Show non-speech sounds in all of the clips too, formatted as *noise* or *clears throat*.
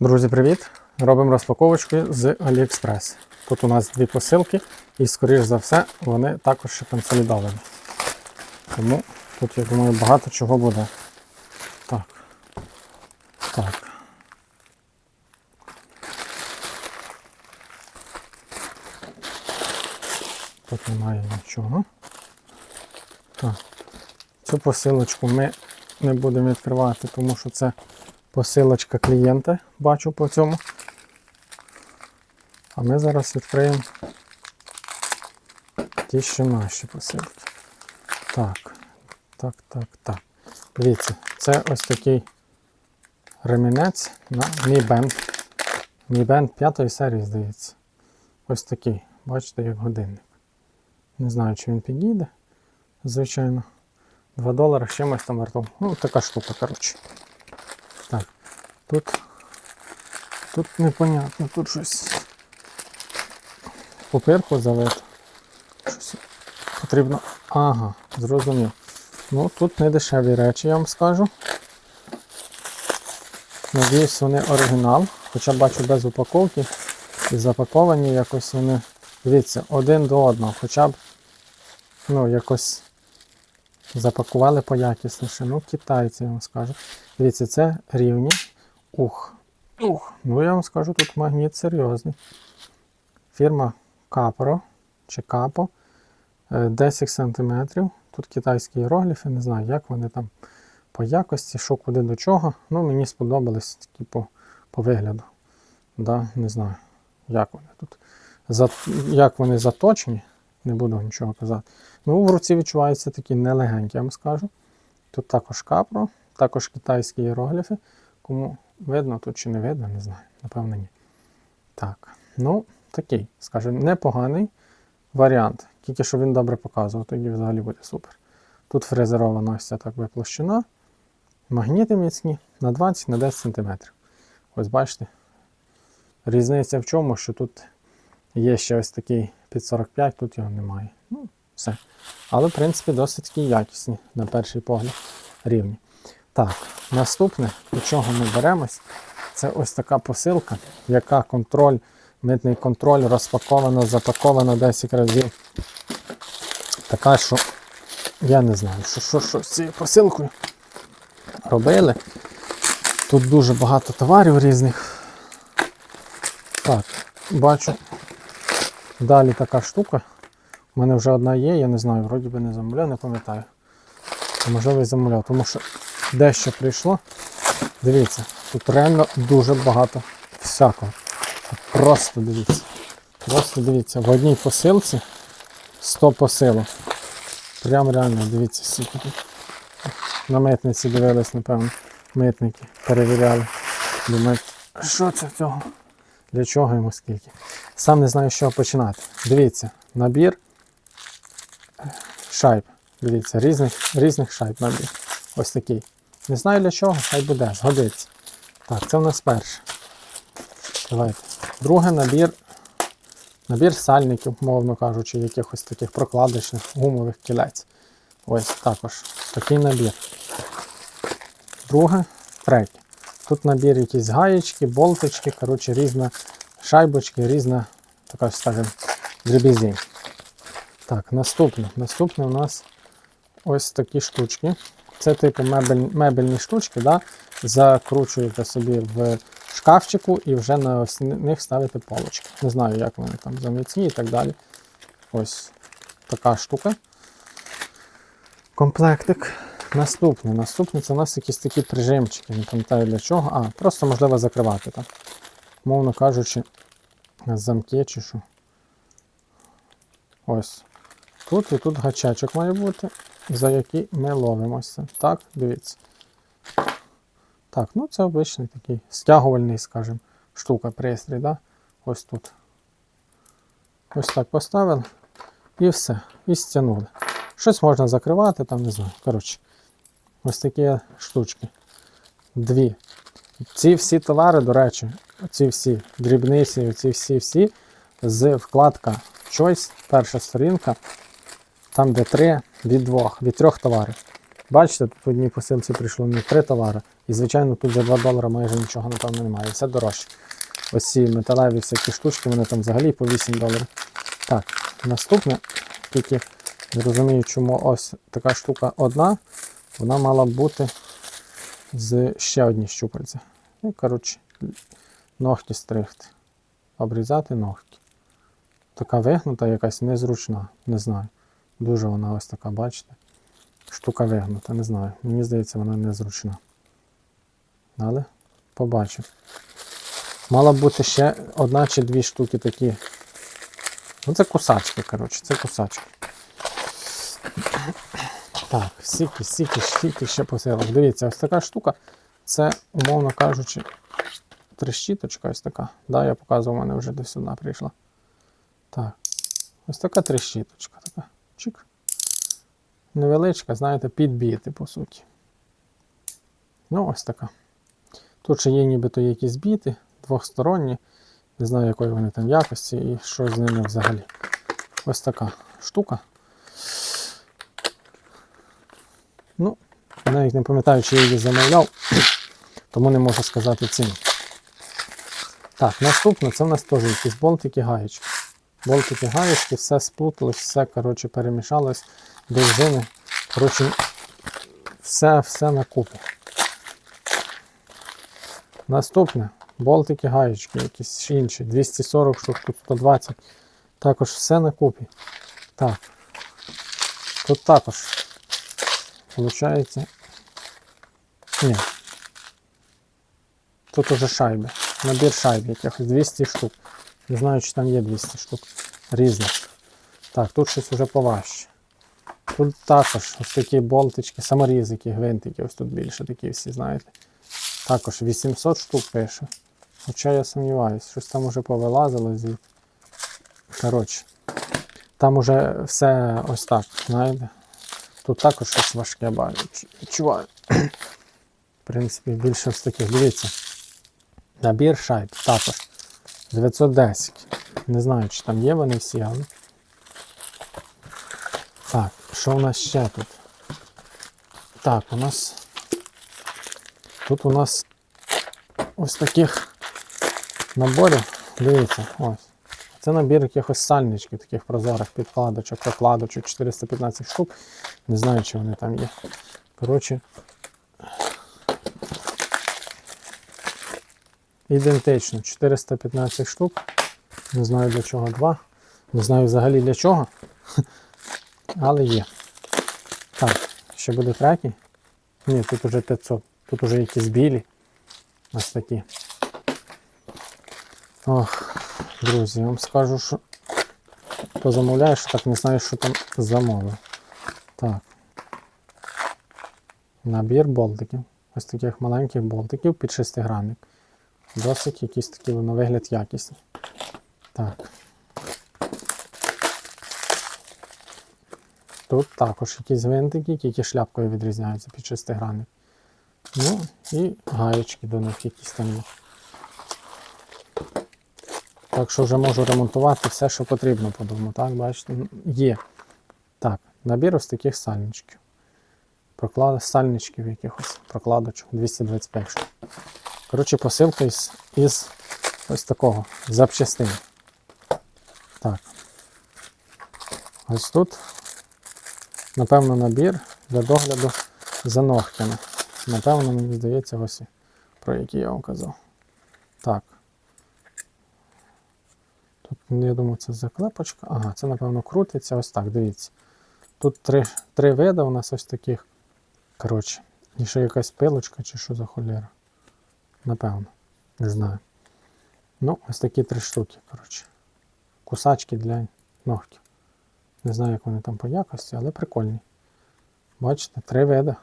Друзі, привіт! Робимо розпаковочку з AliExpress. Тут у нас дві посилки, і, скоріш за все, вони також ще консолідовані. Тому тут, я думаю, багато чого буде. Так. Так. Тут немає нічого. Так. Цю посилочку ми не будемо відкривати, тому що це посилочка клієнта, бачу по цьому. А ми зараз відкриємо ті, що наші посилки. Так, так, так, так. Дивіться, це ось такий ремінець на Mi Band. Mi Band 5 серії, здається. Ось такий. Бачите, як годинник. Не знаю, чи він підійде. Звичайно. 2 долари чимось там вартов. Ну, така штука, коротше. Тут, тут непонятно, тут щось пупирку залито. Щось потрібно. Ага, зрозумів. Ну, тут не дешеві речі, я вам скажу. Надіюсь, вони оригінал, хоча бачу без упаковки. І запаковані якось вони, дивіться, один до одного, хоча б ну, якось запакували по поякісніше. Ну, китайці, я вам скажу. Дивіться, це рівні. Ух. Ух. Ну, я вам скажу, тут магніт серйозний. Фірма Capro чи. Е, 10 см. Тут китайські іерогліфи, не знаю, як вони там по якості, що куди до чого. Ну, мені сподобались такі по, по вигляду. Да, не знаю, як вони тут. За, як вони заточені, не буду нічого казати. Ну, в руці відчуваються такі нелегенькі, я вам скажу. Тут також капро, також китайські іерогліфи. Кому видно тут чи не видно, не знаю. Напевно, ні. Так, ну, такий, скажімо, непоганий варіант. Тільки що він добре показував, тоді взагалі буде супер. Тут фрезерована ось ця так би. Магніти міцні на 20 на 10 см. Ось бачите. Різниця в чому, що тут є ще ось такий під 45, тут його немає. Ну, все. Але, в принципі, досить такі якісні, на перший погляд, рівні. Так, наступне, до чого ми беремось, це ось така посилка, яка контроль, митний контроль розпакована, запакована 10 разів. Така, що я не знаю, що, що, що з цією посилкою робили. Тут дуже багато товарів різних. Так, бачу. Далі така штука. У мене вже одна є, я не знаю, вроді би не замовляв, не пам'ятаю. Можливо, замовляв, тому що дещо прийшло. Дивіться, тут реально дуже багато всякого. Просто дивіться. Просто дивіться, в одній посилці 100 посилок. Прям реально, дивіться, скільки тут. На митниці дивились, напевно, митники перевіряли. Думають, що це цього? Для чого йому скільки? Сам не знаю, з чого починати. Дивіться, набір шайб. Дивіться, різних, різних шайб набір. Ось такий. Не знаю для чого, хай буде, згодиться. Так, це в нас перше. Давайте. Друге набір. Набір сальників, мовно кажучи, якихось таких прокладочних гумових кілець. Ось також такий набір. Друге, третє. Тут набір якісь гаєчки, болтички, коротше, різна шайбочки, різна, така, скажімо, дрібізінь. Так, наступне. Наступне у нас ось такі штучки. Це типу мебель, мебельні штучки, да? закручуєте собі в шкафчику і вже на них ставите полочки. Не знаю, як вони там заміцні і так далі. Ось така штука. Комплектик. Наступне. Наступне це у нас якісь такі прижимчики. Не пам'ятаю для чого. А, просто можливо закривати так. Мовно кажучи, замки чи що. Ось. Тут і тут гачечок має бути, за який ми ловимося. Так, дивіться. Так, ну це обичний такий стягувальний, скажімо, штука, пристрій, да? Ось тут. Ось так поставили. І все. І стягнули. Щось можна закривати, там не знаю. Коротше, ось такі штучки. Дві. Ці всі товари, до речі, ці всі дрібниці, ці всі-всі з вкладка Choice, перша сторінка, там де три від двох, від трьох товарів. Бачите, тут в одній посилці прийшло не три товари. І, звичайно, тут за 2 долари майже нічого, напевно, немає. Все дорожче. Ось ці металеві всякі штучки, вони там взагалі по 8 доларів. Так, наступне, тільки не розумію, чому ось така штука одна, вона мала б бути з ще одні щупальця. Ну, коротше, ногті стригти. Обрізати ногті. Така вигнута, якась незручна, не знаю. Дуже вона ось така, бачите? Штука вигнута, не знаю. Мені здається, вона незручна. Але побачимо. Мала бути ще одна чи дві штуки такі. Ну, це кусачки, коротше, це кусачки. Так, стільки, стільки, стільки ще посилок. Дивіться, ось така штука. Це, умовно кажучи, трещіточка ось така. Да, я показував, у мене вже до сюди прийшла. Так. Ось така трещіточка. Така. Чик. Невеличка, знаєте, підбіти, по суті. Ну, ось така. Тут ще є нібито якісь біти, двохсторонні. Не знаю, якої вони там якості і що з ними взагалі. Ось така штука. Ну, навіть не пам'ятаю, чи я її замовляв, *clears throat* тому не можу сказати ціну. Так, наступне це в нас теж якісь болтики гаєчки. Болтики гаєчки, все сплуталось, все коротше, перемішалось, довжини. Коротше, все, все на купу. Наступне болтики гаєчки, якісь інші. 240 штук, тут 120. Також все на купі. Так. Тут також. Получається. Ні. Тут уже шайби. Набір шайб якихось 200 штук. Не знаю, чи там є 200 штук різних. Так, тут щось вже поважче. Тут також ось такі болтички, саморізики, гвинтики, ось тут більше такі всі, знаєте. Також 800 штук пише. Хоча я сумніваюся, щось там уже повилазило звідти. Коротше, там уже все ось так, знаєте. Тут також щось важке бачу. Відчуваю. В принципі, більше з таких. Дивіться. Набір шайб також. 910. Не знаю, чи там є вони всі, але. Так, що у нас ще тут? Так, у нас. Тут у нас ось таких наборів. Дивіться, ось. Це набір якихось сальничків, таких прозорих підкладочок, прокладочок, 415 штук. Не знаю, чи вони там є. Коротше. Ідентично, 415 штук. Не знаю для чого два. Не знаю взагалі для чого. *laughs* Але є. Так, ще буде третій. Ні, тут уже 500. Тут уже якісь білі. Ось такі. Ох, друзі, вам скажу, що позамовляєш, так не знаю, що там замовив. Так. Набір болтиків. Ось таких маленьких болтиків під шестигранник. Досить якийсь такий на вигляд якісний. Так. Тут також якісь гвинтики, які шляпкою відрізняються під шестигранник. Ну і гаєчки до них якісь там. Так що вже можу ремонтувати все, що потрібно по дому. Так, бачите, є. Так, набір ось таких сальничків. Проклад... Сальничків якихось, прокладочок 225 штук. Коротше, посилка із, із ось такого запчастин. Так. Ось тут, напевно, набір для догляду за ногтями. Напевно, мені здається, ось про які я вам казав. Так. Тут, я думаю, це заклепочка. Ага, це, напевно, крутиться. Ось так, дивіться. Тут три, три види у нас ось таких. Коротше, і ще якась пилочка чи що за холєра. Напевно. Не знаю. Ну, ось такі три штуки, коротше. Кусачки для ногтів. Не знаю, як вони там по якості, але прикольні. Бачите, три види.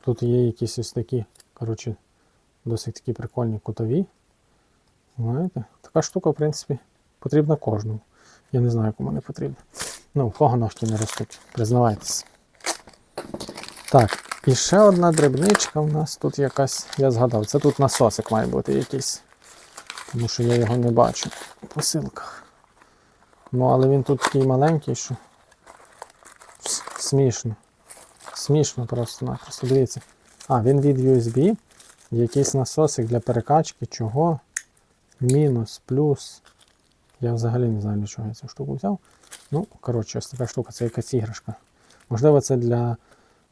Тут є якісь ось такі, коротше, досить такі прикольні кутові. Знаєте, така штука, в принципі, потрібна кожному. Я не знаю, кому не потрібна. Ну, у кого ногті не ростуть, признавайтеся. Так, і ще одна дрібничка у нас тут якась, я згадав, це тут насосик має бути якийсь. Тому що я його не бачу у посилках. Ну, але він тут такий маленький, що смішно. смішно просто-напросто. Дивіться. А, він від USB. Якийсь насосик для перекачки. Чого? Мінус, плюс. Я взагалі не знаю, для чого я цю штуку взяв. Ну, коротше, ось така штука, це якась іграшка. Можливо, це для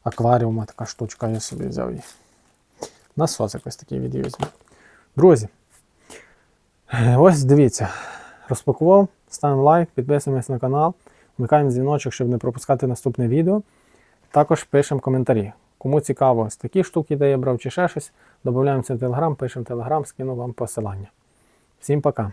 акваріума така штучка, я собі взяв її. Насос якось такий від USB. Друзі, ось дивіться. Розпакував, ставимо лайк, підписуємось на канал, вмикаємо дзвіночок, щоб не пропускати наступне відео. Також пишемо коментарі. Кому цікаво ось такі штуки, де я брав чи ще щось, додаємо це в Телеграм, пишемо Телеграм, скину вам посилання. Всім пока!